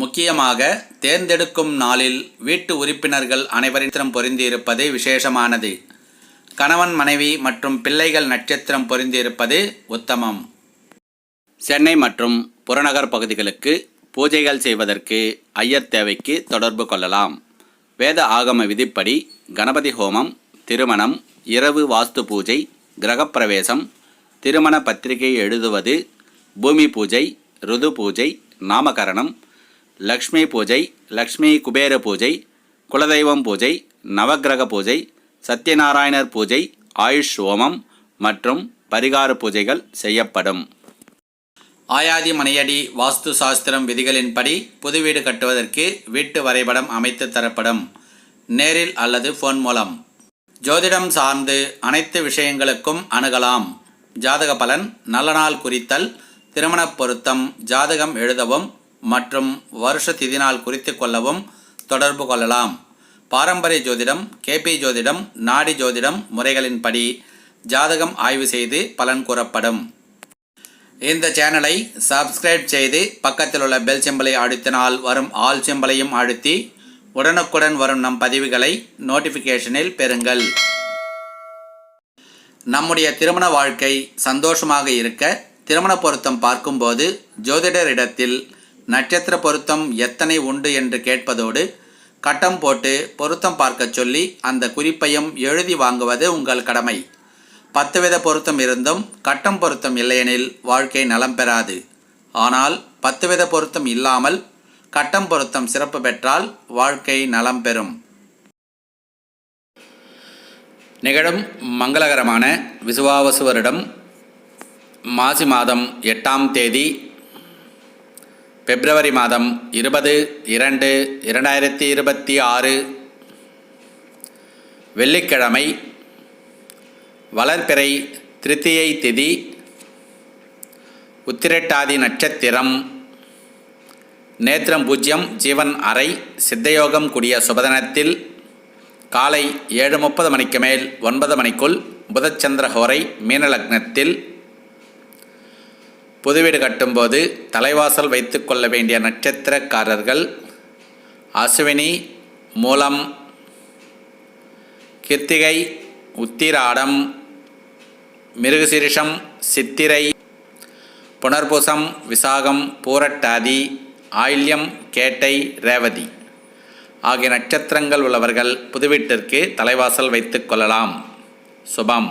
முக்கியமாக தேர்ந்தெடுக்கும் நாளில் வீட்டு உறுப்பினர்கள் அனைவரிடம் பொருந்தியிருப்பது விசேஷமானது. கணவன் மனைவி மற்றும் பிள்ளைகள் நட்சத்திரம் பொருந்தியிருப்பது உத்தமம். சென்னை மற்றும் புறநகர் பகுதிகளுக்கு பூஜைகள் செய்வதற்கு ஐயர் தேவைக்கு தொடர்பு கொள்ளலாம். வேத ஆகம விதிப்படி கணபதி ஹோமம் திருமணம் இரவு வாஸ்து பூஜை கிரகப்பிரவேசம் திருமண பத்திரிகை எழுதுவது பூமி பூஜை ருது பூஜை நாமகரணம் லக்ஷ்மி பூஜை லக்ஷ்மி குபேர பூஜை குலதெய்வம் பூஜை நவக்கிரக பூஜை சத்யநாராயணர் பூஜை ஆயுஷ் ஹோமம் மற்றும் பரிகார பூஜைகள் செய்யப்படும். ஆயாதி மனையடி வாஸ்து சாஸ்திரம் விதிகளின்படி புது வீடு கட்டுவதற்கு வீட்டு வரைபடம் அமைத்து தரப்படும். நேரில் அல்லது ஃபோன் மூலம். ஜோதிடம் சார்ந்து அனைத்து விஷயங்களுக்கும் அணுகலாம். ஜாதக பலன் நல்ல நாள் குறித்தல் திருமணப் பொருத்தம் ஜாதகம் எழுதவும் மற்றும் வருஷ திதி நாள் குறித்து கொள்ளவும் தொடர்பு கொள்ளலாம். பாரம்பரிய ஜோதிடம் கேபி ஜோதிடம் நாடி ஜோதிடம் முறைகளின்படி ஜாதகம் ஆய்வு செய்து பலன் கூறப்படும். இந்த சேனலை சப்ஸ்கிரைப் செய்து பக்கத்தில் உள்ள பெல் சிம்பலை அழுத்தினால் வரும் ஆல் சிம்பலையும் அழுத்தி உடனுக்குடன் வரும் நம் பதிவுகளை நோட்டிஃபிகேஷனில் பெறுங்கள். நம்முடைய திருமண வாழ்க்கை சந்தோஷமாக இருக்க திருமண பொருத்தம் பார்க்கும்போது ஜோதிடரிடத்தில் நட்சத்திர பொருத்தம் எத்தனை உண்டு என்று கேட்பதோடு கட்டம் போட்டு பொருத்தம் பார்க்கச் சொல்லி அந்த குறிப்பையும் எழுதி வாங்குவது உங்கள் கடமை. பத்து வித பொருத்தம் இருந்தும் கட்டம் பொருத்தம் இல்லையெனில் வாழ்க்கை நலம் பெறாது. ஆனால் பத்து வித பொருத்தம் இல்லாமல் கட்டம் பொருத்தம் சிறப்பு பெற்றால் வாழ்க்கை நலம் பெறும். நிகழும் மங்களகரமான விசுவாவசுவரிடம் மாசி மாதம் எட்டாம் தேதி பிப்ரவரி மாதம் இருபது இரண்டு இரண்டாயிரத்தி இருபத்தி ஆறு வெள்ளிக்கிழமை வளர்பிறை திருத்தியை திதி உத்திரட்டாதி நட்சத்திரம் நேத்திரம் பூஜ்யம் ஜீவன் அறை சித்தயோகம் கூடிய சுபதனத்தில் காலை ஏழு முப்பது மணிக்கு மேல் ஒன்பது மணிக்குள் புதச்சந்திர ஹோரை மீனலக்னத்தில் புது வீடு கட்டும்போது தலைவாசல் வைத்து கொள்ள வேண்டிய நட்சத்திரக்காரர்கள் அசுவினி மூலம் கிருத்திகை உத்திராடம் மிருகசிரிஷம் சித்திரை புனர்பூசம் விசாகம் பூரட்டாதி ஆயில்யம் கேட்டை ரேவதி ஆகிய நட்சத்திரங்கள் உள்ளவர்கள் புதுவீட்டிற்கு தலைவாசல் வைத்து கொள்ளலாம். சுபம்.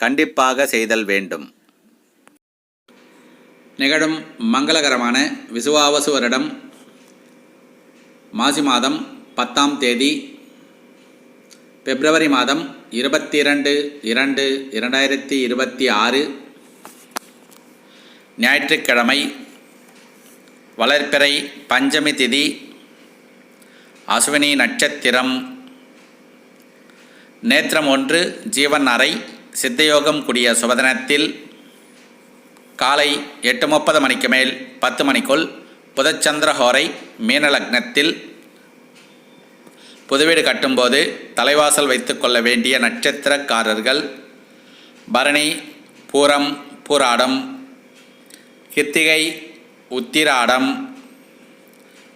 கண்டிப்பாக செய்தல் வேண்டும். நிகழும் மங்களகரமான விசுவாவசு வருடம் மாசி மாதம் பத்தாம் தேதி பிப்ரவரி மாதம் இருபத்தி இரண்டு இரண்டு இரண்டாயிரத்தி இருபத்தி ஆறு ஞாயிற்றுக்கிழமை வளர்ப்பிறை பஞ்சமி திதி அஸ்வினி நட்சத்திரம் நேத்திரம் ஒன்று ஜீவன் அறை சித்தயோகம் கூடிய சுபதனத்தில் காலை எட்டு முப்பது மணிக்கு மேல் பத்து மணிக்குள் புதச்சந்திரஹோரை மீனலக்னத்தில் புதுவீடு கட்டும்போது தலைவாசல் வைத்துக்கொள்ள வேண்டிய நட்சத்திரக்காரர்கள் பரணி பூரம் பூராடம் கித்திகை உத்திராடம்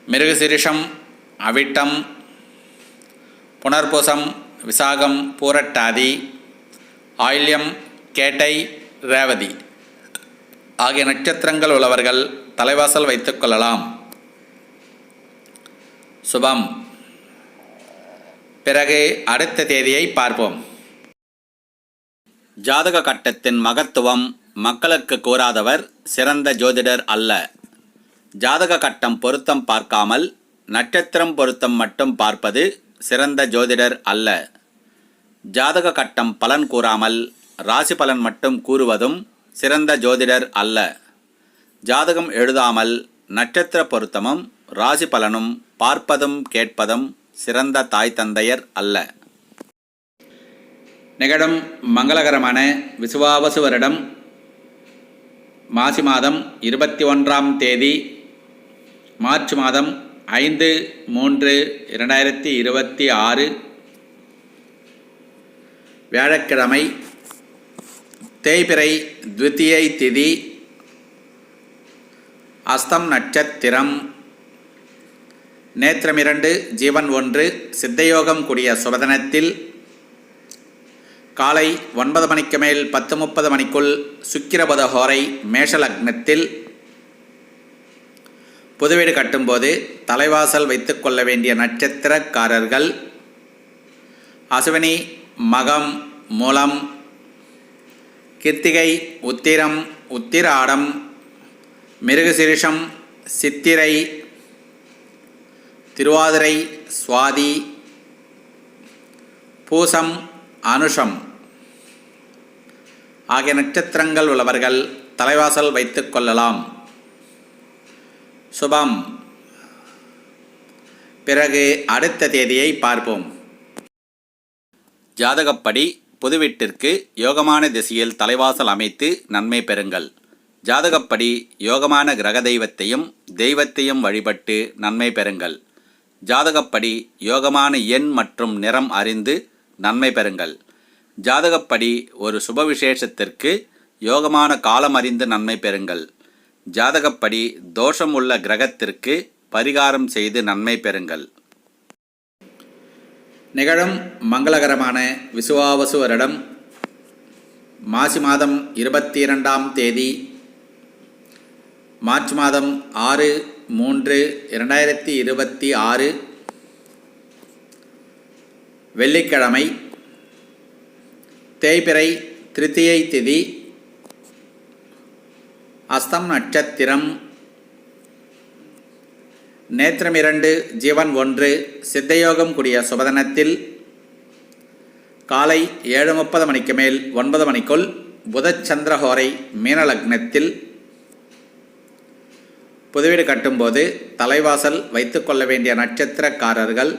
மிருகசிரிஷம் அவிட்டம் புனர்பூசம் விசாகம் பூரட்டாதி ஆயில்யம் கேட்டை ரேவதி ஆகிய நட்சத்திரங்கள் உள்ளவர்கள் தலைவாசல் வைத்துக்கொள்ளலாம் சுபம். பிறகு அடுத்த தேதியை பார்ப்போம். ஜாதக கட்டத்தின் மகத்துவம் மக்களுக்கு கூறாதவர் சிறந்த ஜோதிடர் அல்ல. ஜாதக கட்டம் பொருத்தம் பார்க்காமல் நட்சத்திரம் பொருத்தம் மட்டும் பார்ப்பது சிறந்த ஜோதிடர் அல்ல. ஜாதக கட்டம் பலன் கூறாமல் ராசி பலன் மட்டும் கூறுவதும் சிறந்த ஜோதிடர் அல்ல. ஜாதகம் எழுதாமல் நட்சத்திர பொருத்தமும் ராசி பலனும் பார்ப்பதும் கேட்பதும் சிறந்த தாய் தந்தையர் அல்ல. நிகழும் மங்களகரமான விசுவாவசு வருடம் மாசி மாதம் இருபத்தி ஒன்றாம் தேதி மார்ச் மாதம் ஐந்து மூன்று இரண்டாயிரத்தி இருபத்தி ஆறு வியாழக்கிழமை தேய்பிறை துவித்தியை திதி அஸ்தம் நட்சத்திரம் நேத்திரமிரண்டு ஜீவன் ஒன்று சித்தயோகம் கூடிய சுபதனத்தில் காலை ஒன்பது மணிக்கு மேல் பத்து முப்பது மணிக்குள் சுக்கிரபத ஹோரை மேஷலக்னத்தில் புதுவீடு கட்டும்போது தலைவாசல் வைத்துக்கொள்ள வேண்டிய நட்சத்திரக்காரர்கள் அசுவினி மகம் மூலம் கிருத்திகை உத்திரம் உத்திராடம் மிருகசிரிஷம் சித்திரை திருவாதிரை சுவாதி பூசம் அனுஷம். ஆகிய நட்சத்திரங்கள் உள்ளவர்கள் தலைவாசல் வைத்து கொள்ளலாம். சுபம். பிறகு அடுத்த தேதியை பார்ப்போம். ஜாதகப்படி புதுவீட்டிற்கு யோகமான திசையில் தலைவாசல் அமைத்து நன்மை பெறுங்கள். ஜாதகப்படி யோகமான கிரக தெய்வத்தையும் தெய்வத்தையும் வழிபட்டு நன்மை பெறுங்கள். ஜாதகப்படி யோகமான எண் மற்றும் நிறம் அறிந்து நன்மை பெறுங்கள். ஜாதகப்படி ஒரு சுப விசேஷத்திற்கு யோகமான காலம் அறிந்து நன்மை பெறுங்கள். ஜாதகப்படி தோஷம் உள்ள கிரகத்திற்கு பரிகாரம் செய்து நன்மை பெறுங்கள். நிகழும் மங்களகரமான விசுவாவசு வருடம் மாசி மாதம் இருபத்தி இரண்டாம் தேதி மார்ச் மாதம் ஆறு மூன்று இரண்டாயிரத்தி இருபத்தி ஆறு வெள்ளிக்கிழமை தேய்பிறை திருத்தியை திதி அஸ்தம் நட்சத்திரம் நேத்திரம் இரண்டு ஜீவன் ஒன்று சித்தயோகம் கூடிய சுபதனத்தில் காலை ஏழு முப்பது மணிக்கு மேல் ஒன்பது மணிக்குள் புதச்சந்திரஹோரை மீனலக்னத்தில் புதுவீடு கட்டும்போது தலைவாசல் வைத்துக்கொள்ள வேண்டிய நட்சத்திரக்காரர்கள்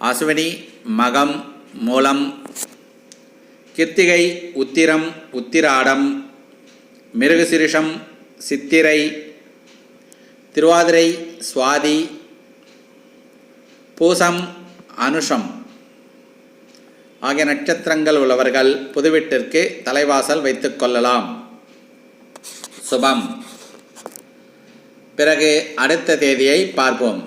அசுவினி மகம் மூலம் கிருத்திகை உத்திரம் உத்திராடம் மிருகசிரிஷம் சித்திரை திருவாதிரை சுவாதி பூசம் அனுஷம் ஆகிய நட்சத்திரங்கள் உள்ளவர்கள் புதுவீட்டிற்கு தலைவாசல் வைத்துக் கொள்ளலாம். சுபம். பிறகு அடுத்த தேதியை பார்ப்போம்.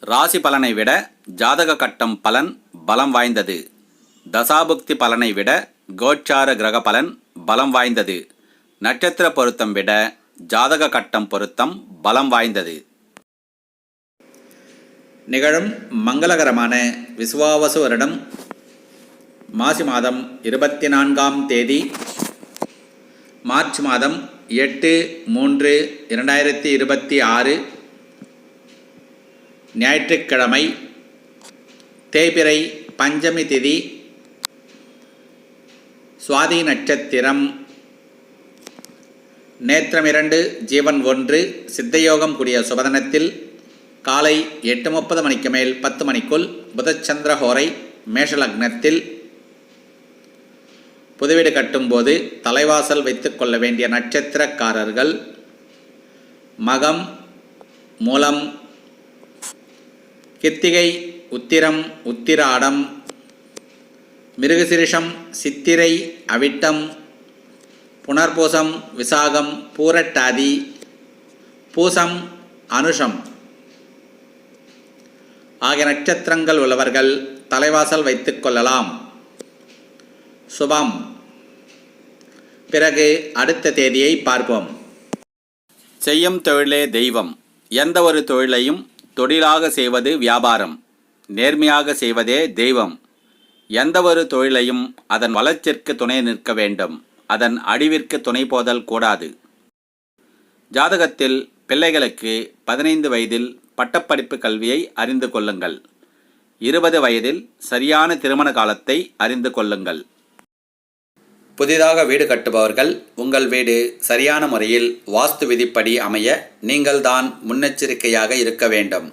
ராசி பலனை விட ஜாதக கட்டம் பலன் பலம் வாய்ந்தது. தசாபுக்தி பலனை விட கோச்சார கிரக பலன் பலம் வாய்ந்தது. நட்சத்திர பொருத்தம் விட ஜாதக கட்டம் பொருத்தம் பலம் வாய்ந்தது. நிகழும் மங்களகரமான விசுவாவசு வருடம் மாசி மாதம் இருபத்தி நான்காம் தேதி மார்ச் மாதம் எட்டு மூன்று இரண்டாயிரத்தி இருபத்தி ஆறு ஞாயிற்றுக்கிழமை தேய்பிறை பஞ்சமி திதி சுவாதி நட்சத்திரம் நேத்திரம் இரண்டு ஜீவன் ஒன்று சித்தயோகம் கூடிய சுபதனத்தில் காலை எட்டு முப்பது மணிக்கு மேல் பத்து மணிக்குள் புதச்சந்திர ஹோரை மேஷலக்னத்தில் புதுவீடு கட்டும்போது தலைவாசல் வைத்துக் கொள்ள வேண்டிய நட்சத்திரக்காரர்கள் மகம் மூலம் கித்திகை உத்திரம் உத்திராடம் மிருகசிரிஷம் சித்திரை அவிட்டம் புனர்பூசம் விசாகம் பூரட்டாதி பூசம் அனுஷம். ஆகிய நட்சத்திரங்கள் உள்ளவர்கள் தலைவாசல் வைத்துக் கொள்ளலாம். சுபம். பிறகு அடுத்த தேதியை பார்ப்போம். செய்யும் தொழிலே தெய்வம். எந்த ஒரு தொழிலையும் தொழிலாக செய்வது வியாபாரம். நேர்மையாக செய்வதே தெய்வம். எந்த ஒரு தொழிலையும் அதன் வளர்ச்சிற்கு துணை நிற்க வேண்டும். அதன் அழிவிற்கு துணை போதல் கூடாது. ஜாதகத்தில் பிள்ளைகளுக்கு பதினைந்து வயதில் பட்டப்படிப்பு கல்வியை அறிந்து கொள்ளுங்கள். இருபது வயதில் சரியான திருமண காலத்தை அறிந்து கொள்ளுங்கள். புதிதாக வீடு கட்டுபவர்கள் உங்கள் வீடு சரியான முறையில் வாஸ்து விதிப்படி அமைய நீங்கள்தான் முன்னெச்சரிக்கையாக இருக்க வேண்டும்.